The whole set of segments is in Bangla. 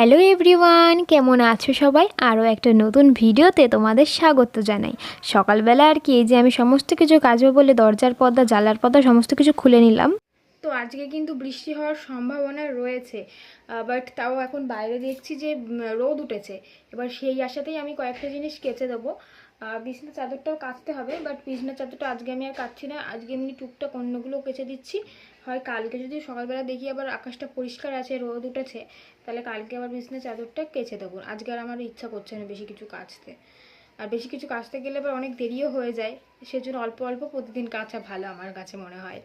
হ্যালো এভরিওয়ান, কেমন আছো সবাই? আরও একটা নতুন ভিডিওতে তোমাদের স্বাগত জানাই। সকালবেলা আর কি যে আমি সমস্ত কিছু কাজও বলে দরজার পর্দা জালার পর্দা সমস্ত কিছু খুলে নিলাম। তো আজকে কিন্তু বৃষ্টি হওয়ার সম্ভাবনা রয়েছে বাট তাও এখন বাইরে দেখছি যে রোদ উঠেছে। এবার সেই আশাতেই আমি কয়েকটা জিনিস কেচে দেবো। বিছনা চাদরটাও কাচতে হবে বাট বিছনা চাদরটা আজকে আমি আর কাচ্ছি না। আজকে এমনি টুকটাক অন্যগুলো কেচে দিচ্ছি। হয় কালকে যদি সকালবেলা দেখি আবার আকাশটা পরিষ্কার আছে, রোদ উঠেছে, তাহলে কালকে আবার বিছনা চাদরটা কেচে দেবো। আজকে আর আমার ইচ্ছা করছে না বেশি কিছু কাচতে। আর বেশি কিছু কাচতে গেলে আবার অনেক দেরিও হয়ে যায়। সেজন্য অল্প অল্প প্রতিদিন কাচা ভালো আমার কাছে মনে হয়।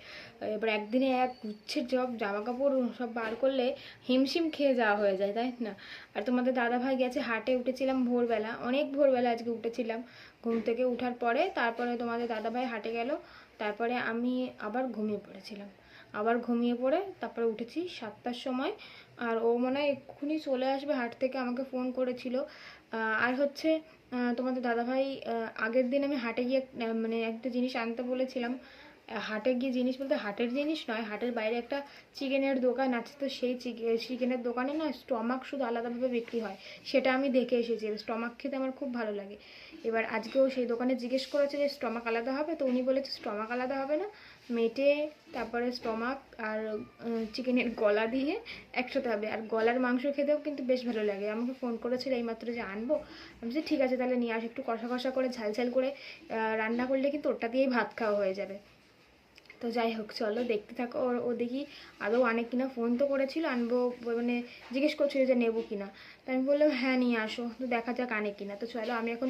এবার একদিনে এক গুচ্ছের সব জামা কাপড় সব বার করলে হিমশিম খেয়ে যাওয়া হয়ে যায়, তাই না? আর তোমাদের দাদা ভাই গেছে হাটে, উঠেছিলাম ভোরবেলা। অনেক ভোরবেলা আজকে উঠেছিলাম। ঘুম থেকে উঠার পরে তারপরে তোমাদের দাদাভাই হাটে গেল। তারপরে আমি আবার ঘুমিয়ে পড়েছিলাম। আবার ঘুমিয়ে পড়ে তারপরে উঠেছি সাতটার সময়। আর ও মনে হয় এক্ষুনি চলে আসবে, হাট থেকে আমাকে ফোন করেছিল। আর হচ্ছে তোমাদের দাদাভাই আগের দিন আমি হাটে গিয়ে মানে একটা জিনিস আনতে বলেছিলাম। হাটে গিয়ে জিনিস বলতে হাটের জিনিস নয়, হাটের বাইরে একটা চিকেনের দোকান আছে, তো সেই চিকেনের দোকানে না স্টমাক শুধু আলাদাভাবে বিক্রি হয়, সেটা আমি দেখে এসেছি স্টমাক খেতে আমার খুব ভালো লাগে। এবার আজকেও সেই দোকানে জিজ্ঞেস করেছে যে স্টমাক আলাদা হবে, তো উনি বলেছে স্টমাক আলাদা হবে না, মেটে, তারপরে স্টমাক আর চিকেনের গলা দিয়ে একসাথে হবে, আর গলার মাংস খেতেও কিন্তু বেশ ভালো লাগে। আমাকে ফোন করেছিল এইমাত্র যে আনব, আমি বলছি, ঠিক আছে, তাহলে নিয়ে আস একটু কষা কষা করে, ঝাল ঝাল করে রান্না করলে কিন্তু ওটা দিয়েই ভাত খাওয়া হয়ে যাবে। তো যাই হোক, চলো দেখতে থাকো। ওর ও দেখি আদৌ আনে কিনা ফোন তো করেছিল, আনব মানে জিজ্ঞেস করছিল যে নেব কিনা। তো আমি বললাম হ্যাঁ নিয়ে আসো। তো দেখা যাক আনে কিনা। তো চলো, আমি এখন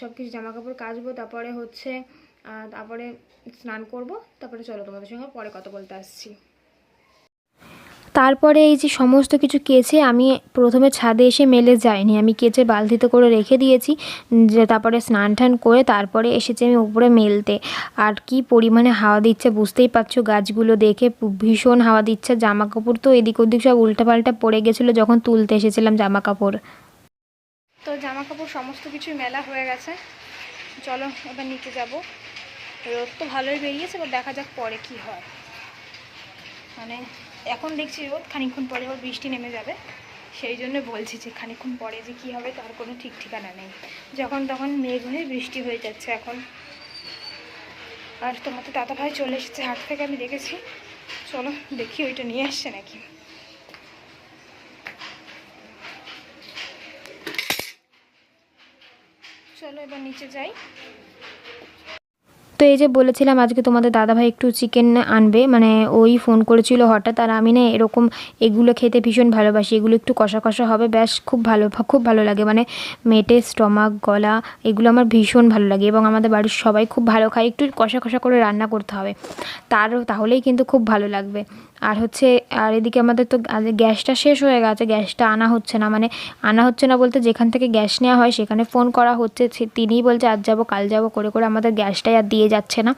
সব কিছু জামা কাপড় কাচবো, তারপরে হচ্ছে তারপরে স্নান করব। তারপরে চলো তোমাদের সঙ্গে পরে কথা বলতে আসছি। তারপরে এই যে সমস্ত কিছু কেচে আমি প্রথমে ছাদে এসে মেলে যাইনি। আমি কেচে বালতিতে করে রেখে দিয়েছি, যে তারপরে স্নান টান করে তারপরে এসেছি আমি উপরে মেলতে। আর কি পরিমাণে হাওয়া দিচ্ছে বুঝতেই পারছ? গাছগুলো দেখে ভীষণ হাওয়া দিচ্ছে জামা কাপড় তো এদিক ওদিক সব উল্টাপাল্টা পড়ে গেছিল যখন তুলতে এসেছিলাম জামা কাপড় তো জামা কাপড় সমস্ত কিছুই মেলা হয়ে গেছে। চলো এবার নিচে যাব। রোদ তো ভালোই বেরিয়েছে, এবার দেখা যাক পরে কি হয়। মানে এখন দেখছি রোদ, খানিকক্ষণ পরে আবার বৃষ্টি নেমে যাবে। সেই জন্য বলছি যে খানিক্ষণ পরে যে কী হবে তার কোনো ঠিক ঠিকানা নেই। যখন তখন মেঘ হয়ে বৃষ্টি হয়ে যাচ্ছে এখন। আর তোমাদের দাদা ভাই চলে এসেছে, হাট থেকে আমি দেখেছি। চলো দেখি ওইটা নিয়ে আসছে নাকি। চলো এবার নিচে যাই। তো এই যে বলেছিলাম, আজকে তোমাদের দাদাভাই একটু চিকেন আনবে মানে ওই ফোন করেছিল হঠাৎ, আর আমি না এরকম এগুলো খেতে ভীষণ ভালোবাসি, এগুলো একটু কষা কষা হবে, ব্যাস খুব ভালো খুব ভালো লাগে মানে মেটে স্টমাক গলা, এগুলো আমার ভীষণ ভালো লাগে, এবং আমাদের বাড়ির সবাই খুব ভালো খায়, একটু কষা কষা করে রান্না করতে হবে তার তাহলেই কিন্তু খুব ভালো লাগবে। আর হচ্ছে, আর এদিকে আমাদের তো গ্যাসটা শেষ হয়ে গেছে, গ্যাসটা আনা হচ্ছে না। মানে আনা হচ্ছে না বলতে যেখান থেকে গ্যাস নেওয়া হয় সেখানে ফোন করা হচ্ছে। তিনিই বলছে, আজ যাব, কাল যাব। করে করে আমাদের গ্যাসটাই আর দিয়ে যাচ্ছে না।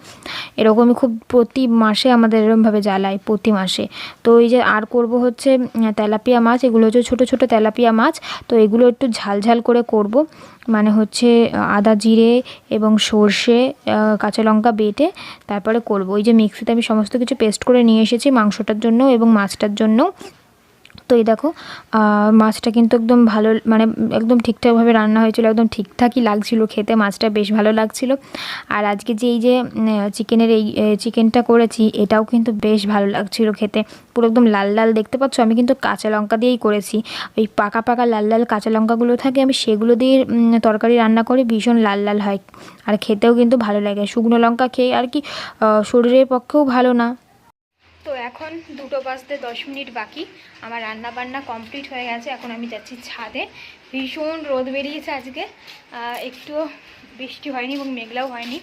এরকমই খুব প্রতি মাসে আমাদের এরকমভাবে জ্বালায়, প্রতি মাসে। তো এই যে আর করব হচ্ছে তেলাপিয়া মাছ। এগুলো হচ্ছে ছোটো ছোটো তেলাপিয়া মাছ। তো এগুলো একটু ঝাল ঝাল করে করব। মানে হচ্ছে আদা জিরে এবং সর্ষে কাঁচা লঙ্কা বেটে তারপরে করব। ওই যে মিক্সিতে আমি সমস্ত কিছু পেস্ট করে নিয়ে এসেছি মাংসটার জন্য এবং মাছটার জন্য তো এই দেখো মাছটা কিন্তু একদম ভালো মানে একদম ঠিকঠাকভাবে রান্না হয়েছিল, একদম ঠিকঠাকই লাগছিল খেতে, মাছটা বেশ ভালো লাগছিল। আর আজকে যে এই যে চিকেনের এই চিকেনটা করেছি, এটাও কিন্তু বেশ ভালো লাগছিল খেতে। পুরো একদম লাল লাল দেখতে পাচ্ছ? আমি কিন্তু কাঁচা লঙ্কা দিয়েই করেছি। ওই পাকা পাকা লাল লাল কাঁচা লঙ্কাগুলো থাকে, আমি সেগুলো দিয়ে তরকারি রান্না করে ভীষণ লাল লাল হয়। আর খেতেও কিন্তু ভালো লাগে। শুকনো লঙ্কা খেয়ে আর কি শরীরের পক্ষেও ভালো না। তো এখন দুটো বাজতে দশ মিনিট বাকি। আমার রান্না বান্না কমপ্লিট হয়ে গেছে। এখন আমি যাচ্ছি ছাদে। ভীষণ রোদ বেরিয়েছে আজকে। একটুও বৃষ্টি হয়নি এবং মেঘলাও হয়নি।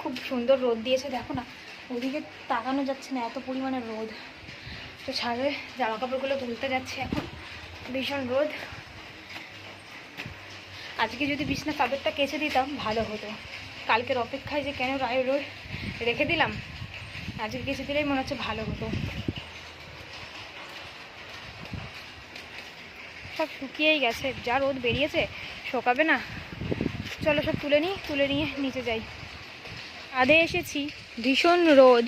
খুব সুন্দর রোদ দিয়েছে। দেখো না, ওদিকে তাকানো যাচ্ছে না, এত পরিমাণে রোদ। তো ছাদে জামা কাপড়গুলো তুলতে যাচ্ছে এখন। ভীষণ রোদ। আজকে যদি বিছনা চাদরটা কেচে দিতাম, ভালো হতো। কালকের অপেক্ষায় যে কেন রায় রোদ রেখে দিলাম? আজকে কেচে দিলেই মনে হচ্ছে ভালো হতো। সব শুকিয়েই গেছে, যা রোদ বেরিয়েছে, শোকাবে না। চলো সব তুলে নিই, তুলে নিয়ে নিচে যাই। ছাদে এসেছি, ভীষণ রোদ,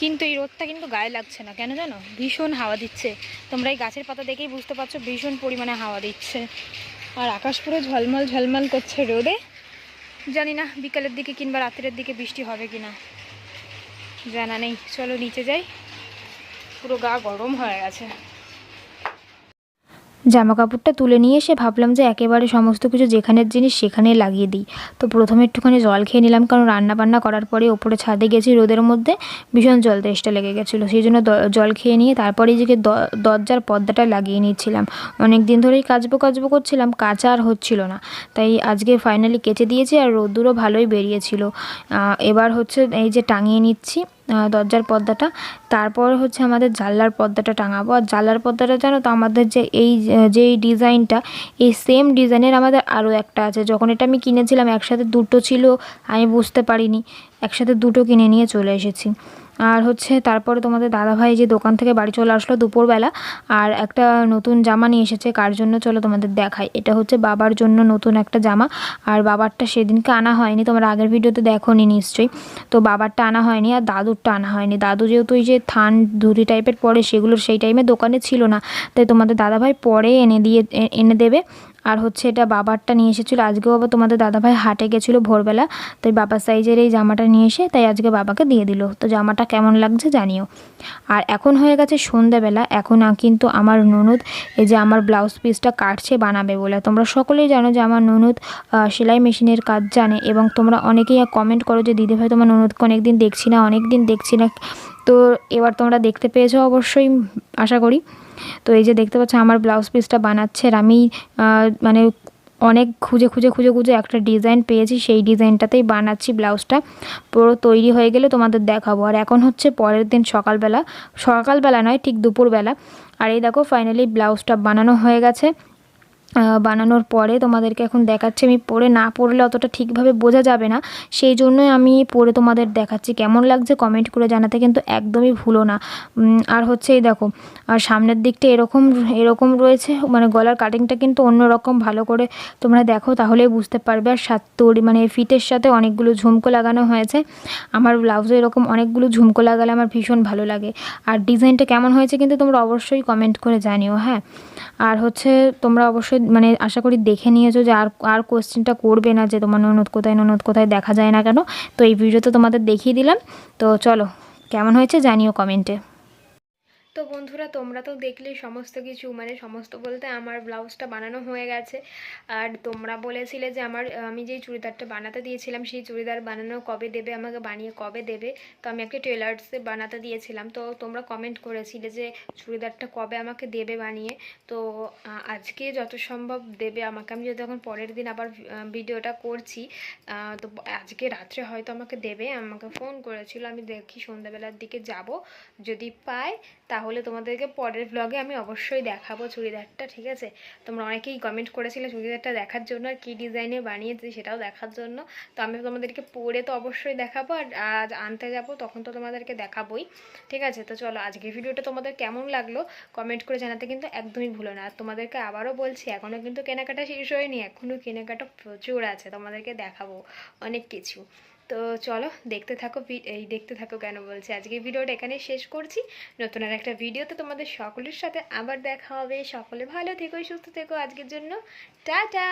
কিন্তু এই রোদটা কিন্তু গায়ে লাগছে না, কেন জানো? ভীষণ হাওয়া দিচ্ছে। তোমরা এই গাছের পাতা দেখেই বুঝতে পারছ, ভীষণ পরিমাণে হাওয়া দিচ্ছে। আর আকাশ পুরো ঝলমল ঝলমল করছে রোদে। জানি না বিকালের দিকে কিংবা রাত্রের দিকে বৃষ্টি হবে কি না জানা নেই। চলো নিচে যাই। পুরো গা গরম হয়ে গেছে। জামা কাপড়টা তুলে নিয়ে এসে ভাবলাম যে একেবারে সমস্ত কিছু যেখানের জিনিস সেখানে লাগিয়ে দিই। তো প্রথমে একটুখানি জল খেয়ে নিলাম, কারণ রান্না বান্না করার পরে ওপরে ছাদে গেছি, রোদের মধ্যে ভীষণ জল তেষ্টা লেগে গেছিল। সেই জন্য জল খেয়ে নিয়ে তারপরে যে দরজার পর্দাটা লাগিয়ে নিচ্ছিলাম। অনেক দিন ধরেই কাচবো কাচবো করছিলাম, কাঁচা আর হচ্ছিল না। তাই আজকে ফাইনালি কেচে দিয়েছি আর রোদ্দুরও ভালোই বেরিয়েছিল। এবার হচ্ছে এই যে টাঙিয়ে নিচ্ছি। দরজার পর্দাটা। তারপর হচ্ছে আমাদের জানলার পর্দাটা টাঙাবো। আর জানলার পর্দাটা জানো তো, আমাদের যে এই যে- ডিজাইনটা, এই সেম ডিজাইনের আমাদের আরও একটা আছে। যখন এটা আমি কিনেছিলাম, একসাথে দুটো ছিল, আমি বুঝতে পারিনি। একসাথে দুটো কিনে নিয়ে চলে এসেছি। আর হচ্ছে তারপরে তোমাদের দাদাভাই যে দোকান থেকে বাড়ি চলে আসলো দুপুরবেলা, আর একটা নতুন জামা নিয়ে এসেছে, কার জন্য চলো তোমাদের দেখাই। এটা হচ্ছে বাবার জন্য নতুন একটা জামা, আর বাবারটা সেদিনকে আনা হয়নি, তোমরা আগের ভিডিওতে দেখো নি নিশ্চয়ই। তো বাবারটা আনা হয়নি আর দাদুরটা আনা হয়নি। দাদু যেহেতু ওই যে থান ধুরি টাইপের পরে সেগুলো সেই টাইমে দোকানে ছিল না, তাই তোমাদের দাদাভাই পরে এনে দিয়ে এনে দেবে। আর হচ্ছে এটা বাবারটা নিয়ে এসেছিল। আজকেও আবার তোমাদের দাদাভাই হাটে গেছিল ভোরবেলা, তাই বাবার সাইজের এই জামাটা নিয়ে এসে তাই আজকে বাবাকে দিয়ে দিল। তো জামাটা কেমন লাগছে জানিও। আর এখন হয়ে গেছে সন্ধ্যাবেলা, এখন কিন্তু আমার ননদ এই যে আমার ব্লাউজ পিসটা কাটছে, বানাবে বলে। তোমরা সকলেই জানো যে আমার ননদ সেলাই মেশিনের কাজ জানে এবং তোমরা অনেকেই কমেন্ট করো যে, দিদিভাই, তোমার ননদকে অনেক দিন দেখছি না অনেক দিন দেখছি না তো এবার তোমরা দেখতে পেয়েছ অবশ্যই, আশা করি। তো এই যে দেখতে পাচ্ছ, আমার ব্লাউজ পিসটা বানাচ্ছে আর আমি মানে অনেক খুঁজে খুঁজে খুঁজে খুঁজে একটা ডিজাইন পেয়েছি, সেই ডিজাইনটাতেই বানাচ্ছি ব্লাউজটা পুরো তৈরি হয়ে গেলে তোমাদের দেখাবো। আর এখন হচ্ছে পরের দিন সকালবেলা সকালবেলা নয়, ঠিক দুপুরবেলা। আর এই দেখো ফাইনালি ব্লাউজটা বানানো হয়ে গেছে। বানানোর পরে তোমাদেরকে এখন দেখাচ্ছি। আমি পরে না পড়লে অতটা ঠিকভাবে বোঝা যাবে না। সেই জন্যই আমি পরে তোমাদের দেখাচ্ছি। কেমন লাগছে কমেন্ট করে জানাতে কিন্তু একদমই ভুলো না। আর হচ্ছে এই দেখো, আর সামনের দিকটা এরকম এরকম রয়েছে মানে গলার কাটিংটা কিন্তু অন্যরকম। ভালো করে তোমরা দেখো, তাহলেই বুঝতে পারবে। আর সাত তোড়ি মানে ফিটের সাথে অনেকগুলো ঝুমকো লাগানো হয়েছে। আমার ব্লাউজে এরকম অনেকগুলো ঝুমকো লাগালে আমার ভীষণ ভালো লাগে। আর ডিজাইনটা কেমন হয়েছে কিন্তু তোমরা অবশ্যই কমেন্ট করে জানিও হ্যাঁ? আর হচ্ছে তোমরা অবশ্যই মানে আশা করি দেখে নিয়েছো যে আর আর কোশ্চেনটা করবে না যে তোমার ননদ কোথায় ননদ কোথায় দেখা যায় না কেন। তো এই ভিডিও তো তোমাদের দেখিয়ে দিলাম। তো চলো, কেমন হয়েছে জানিও কমেন্টে তো বন্ধুরা, তোমরা তো দেখলেই সমস্ত কিছু। মানে সমস্ত বলতে আমার ব্লাউজটা বানানো হয়ে গেছে। আর তোমরা বলেছিলে যে আমার, আমি যেই চুড়িদারটা বানাতে দিয়েছিলাম, সেই চুড়িদার বানানো কবে দেবে, আমাকে বানিয়ে কবে দেবে? তো আমি একটা টেলার্সে বানাতে দিয়েছিলাম। তো তোমরা কমেন্ট করেছিলে যে চুড়িদারটা কবে আমাকে দেবে বানিয়ে? তো আজকে যত সম্ভব দেবে আমাকে। আমি যদি এখন পরের দিন আবার ভিডিওটা করছি তো আজকে রাত্রে হয়তো আমাকে দেবে। আমাকে ফোন করেছিল, আমি দেখি সন্ধ্যাবেলার দিকে যাব। যদি পাই তাহলে তোমাদেরকে পরের ব্লগে আমি অবশ্যই দেখাবো চুড়িদারটা, ঠিক আছে? তোমরা অনেকেই কমেন্ট করেছিলে চুড়িদারটা দেখার জন্য আর কী ডিজাইনে বানিয়েছি সেটাও দেখার জন্য। তো আমি তোমাদেরকে পরে তো অবশ্যই দেখাবো আর আজ আনতে যাব, তখন তো তোমাদেরকে দেখাবোই, ঠিক আছে? তো চলো আজকের ভিডিওটা তোমাদের কেমন লাগল কমেন্ট করে জানাতে কিন্তু একদমই ভুলো না। আর তোমাদেরকে আবারও বলছি এখনও কিন্তু কেনাকাটা শেষ হয়নি এখনও কেনাকাটা প্রচুর আছে, তোমাদেরকে দেখাবো অনেক কিছু। তো চলো দেখতে থাকো এই দেখতে থাকো কেন বলছি। আজকে ভিডিওটা এখানে শেষ করছি। নতুন আর একটা ভিডিওতে তোমাদের সকলের সাথে আবার দেখা হবে। সকলে ভালো থেকো, সুস্থ থেকো আজকের জন্য। টাটা!